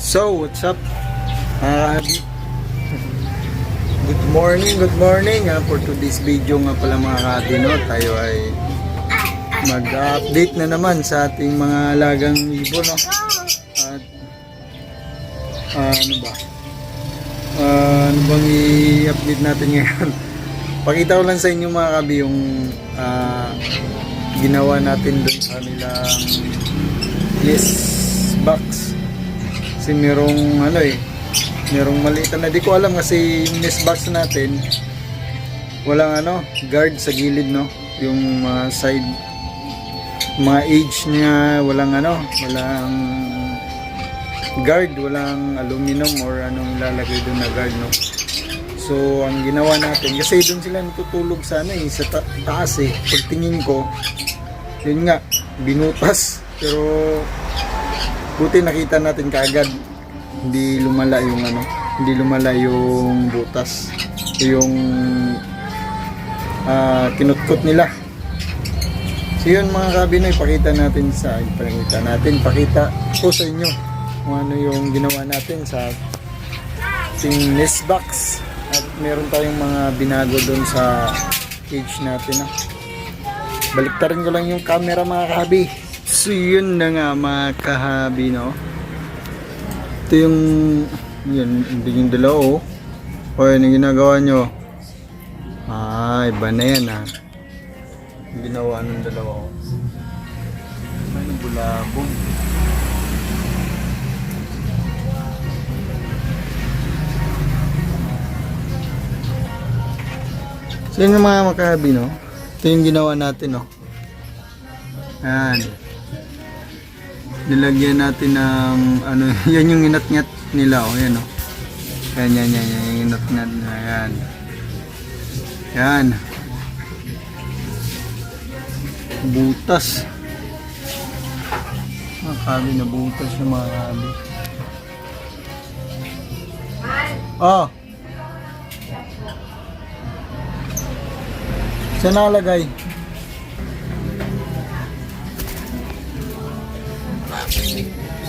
So, what's up? Good morning, good morning. Ah, for today's video nga pala mga kadino, tayo ay mag-update na naman sa ating mga alagang ibon. No? At ah, ano ba? Ah, ano bang i-update natin ngayon? Pakita ko lang sa inyo mga kabi yung ah, ginawa natin doon sa nilang list box. Kasi merong ano eh, merong maliit na di ko alam kasi yung nest box natin walang ano, guard sa gilid no, yung mga side mga age niya walang ano, walang guard, walang aluminum or anong ilalagay doon na guard no. So ang ginawa natin kasi doon sila natutulog sa ano eh, sa ta- taas eh. Pagtingin ko, yun nga, binutas. Pero buti nakita natin kaagad. Hindi lumala yung ano hindi lumala yung butas. Yung ah kinutkot nila. So yun mga kabinoy pakita natin sa pakita natin pakita ko sa inyo kung ano yung ginawa natin sa ating nest box. At meron tayong mga binago doon sa cage natin ah. baliktarin ko lang yung camera mga kahabi so yun na nga mga kahabi no ito yung yun, hindi yung dalawa oh. O yun yung ginagawa nyo. Ah, iba na yan ah. Yung ginawa ng dalawa oh. Ano bulabong. So yun mga makahabi no. Ito yung ginawa natin no. Ayan nilagyan natin ng ano yan yung inat-ngat nila oh yan oh. Yan yan yan yan yung inat-ngat na yan. Yan. Butas. Mga kabi na butas yung mga kabi oh saan nakalagay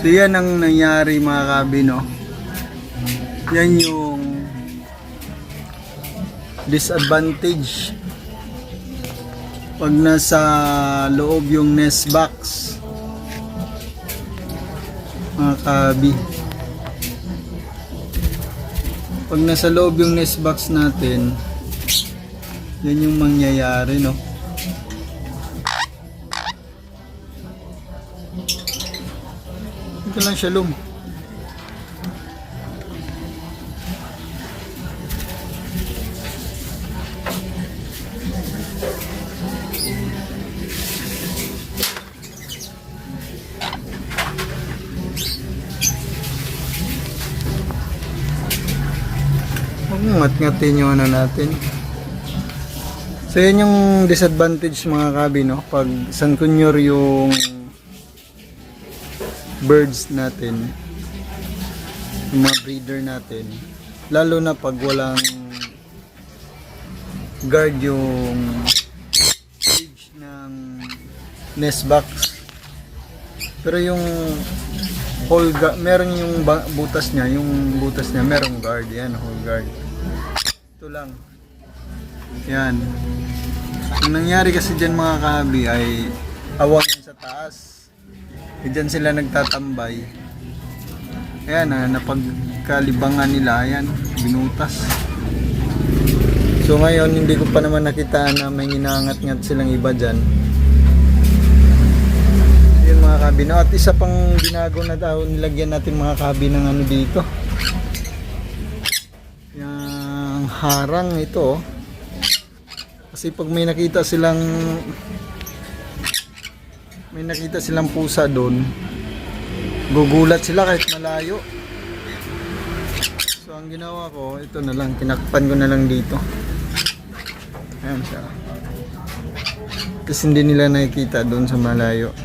So yan ang nangyari mga kabi no. Yan yung disadvantage pag nasa loob yung nest box mga kabi pag nasa loob yung nest box natin yan yung mangyayari no Ito lang siya lum. Ngat-ngatin yung ano natin. So yun yung disadvantage mga kabi no. Pag sankunyor yung birds natin yung mga breeder natin lalo na pag walang guard yung cage ng nest box. Pero yung whole ga- meron yung butas niya yung butas niya merong guard yan whole guard. Ito lang. Yan. Ang nangyari kasi dyan mga kahabi ay awang sa taas eh, dyan sila nagtatambay. Ayan na, napagkalibangan nila. Ayan, binutas. So ngayon, hindi ko pa naman nakita na may ginangat-ngat silang iba dyan. Yun mga kabi. No, at isa pang binago na daw, nilagyan natin mga kabi ng ano dito. Yung harang ito. oh. Kasi pag may nakita silang may nakita silang pusa doon gugulat sila kahit malayo. So ang ginawa ko ito na lang kinakpan ko na lang dito. Ayan siya. Kasi hindi nila nakikita doon sa malayo.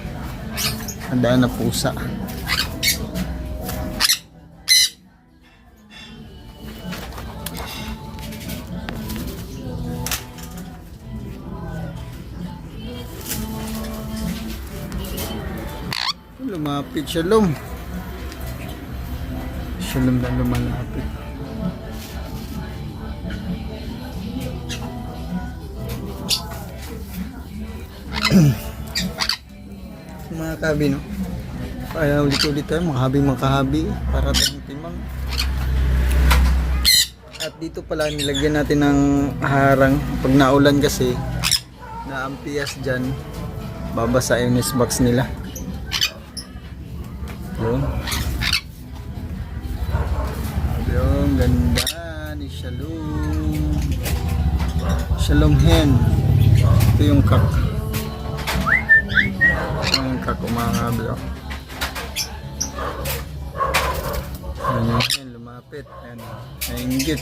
Ang na pusa lumapit siya lum Shalom na lumalapit. mga kabi, no? Kaya ulit-ulit tayo, mga habi, mga kahabi, para tayong timang. At dito pala, nilagyan natin ng harang. Pag naulan kasi, naampias dyan, babasa yung box nila. Yun. Yung ganda ni Shalom. Shalom hen. Ito yung kak. Ito yung kak umangabi. Oh. Yan yung hen, lumapit. Ayan. Nainggit.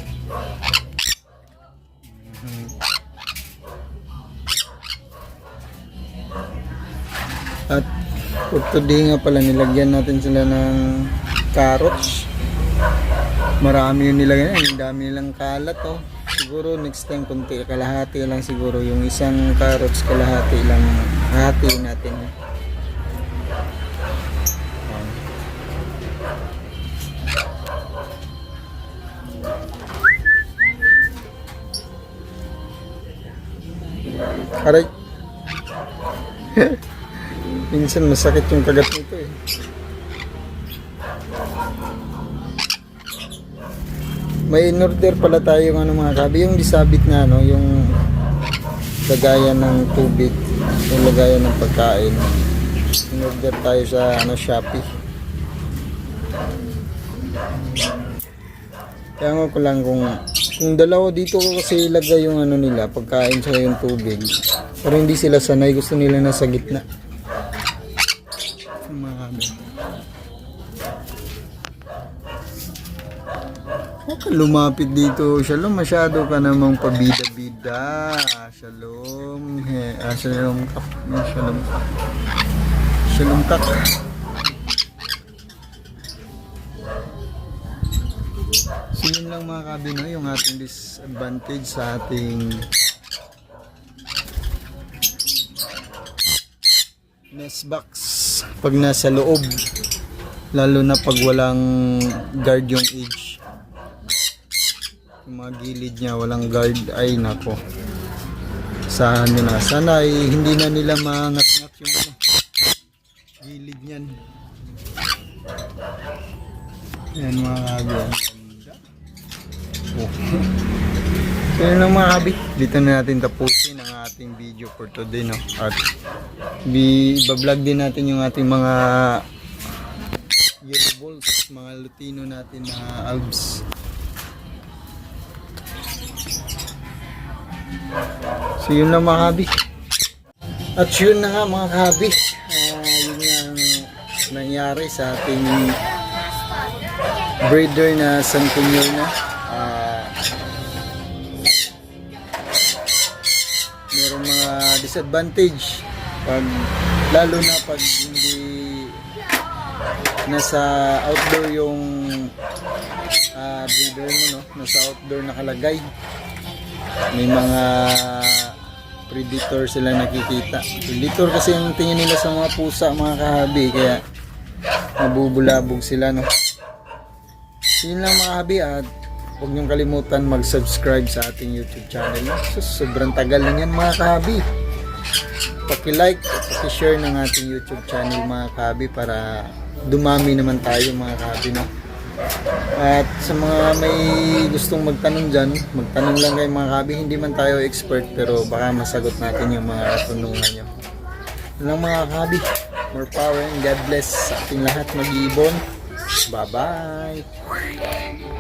At today nga pala nilagyan natin sila ng carrots. Marami yung nilagyan. Ang dami nilang kalat oh. Siguro next time kunti kalahati lang siguro yung isang carrots kalahati lang hati natin. Aray. Minsan masakit yung kagat nito eh. May in-order pala tayo ng ano mga kabi, yung disabit na ano, yung lagayan ng tubig, yung lagayan ng pagkain. In-order tayo sa ano Shopee. Kaya ko lang kung kung dalawa dito ko kasi ilagay yung ano nila, pagkain sa yung tubig. Pero hindi sila sanay, gusto nila nasa gitna. Huwag ka lumapit dito. Shalom, masyado ka namang pabida-bida. Shalom. He, ah, shalom. Ah, Shalom. Shalom kak. So yun lang mga kabino, yung ating disadvantage sa ating nest box pag nasa loob lalo na pag walang guard yung edge. Yung mga gilid niya walang guard ay nako. Nyo na? Sana ay hindi na nila mangat-ngat yung ano, gilid niyan. Yan mga kabi oh. So yun lang mga kabi dito na natin tapusin ang ating video for today no at bi vlog din natin yung ating mga yellow balls mga lutino natin na albs So yun lang mga kabi. At yun na nga mga kabi. Ah, yun yung nangyari sa ating breeder na San Cunyol na. Disadvantage pag lalo na pag hindi nasa outdoor yung ah, breeder mo no nasa outdoor nakalagay may mga predator sila nakikita. Predator kasi yung tingin nila sa mga pusa, mga kahabi, kaya nabubulabog sila, no? So, yun lang mga kahabi at huwag niyong kalimutan mag-subscribe sa ating YouTube channel. No? So, sobrang tagal na yan mga kahabi. Paki-like paki-share ng ating YouTube channel mga kahabi para dumami naman tayo mga kahabi, no? At sa mga may gustong magtanong dyan, magtanong lang kayo mga kabi. Hindi man tayo expert pero baka masagot natin yung mga katanungan nyo. Lang mga kabi. More power and God bless sa ating lahat mag-ibon. Bye-bye!